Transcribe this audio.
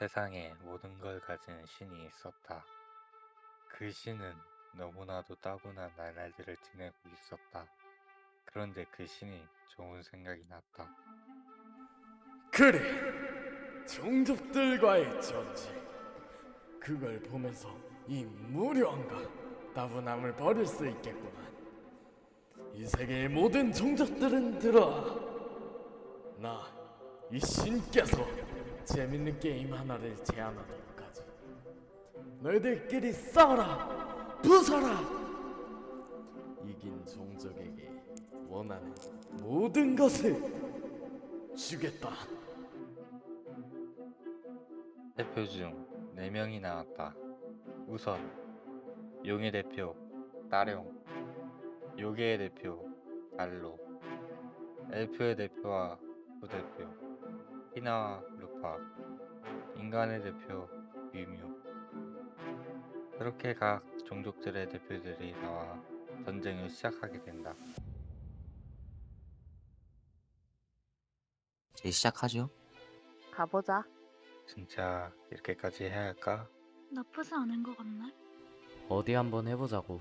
세상에 모든 걸 가진 신이 있었다. 그 신은 너무나도 따분한 나날들을 지내고 있었다. 그런데 그 신이 좋은 생각이 났다. 그래 종족들과의 전쟁 그걸 보면서 이 무료함과 따분함을 버릴 수 있겠구만 이 세계의 모든 종족들은 들어와 나이 신께서 재밌는 게임 하나를 제안하도록 하지 너희들끼리 싸워라 부숴라 이긴 종족에게 원하는 모든 것을 주겠다. 대표 중 4명이 나왔다. 우선 용의 대표 따룡, 요괴의 대표 알로, 엘프의 대표와 부대표 히나와 루파, 인간의 대표 유뮤. 그렇게 각 종족들의 대표들이 나와 전쟁을 시작하게 된다. 이제 시작하죠. 가보자. 진짜 이렇게까지 해야 할까? 나쁘지 않은 것 같네. 어디 한번 해보자고.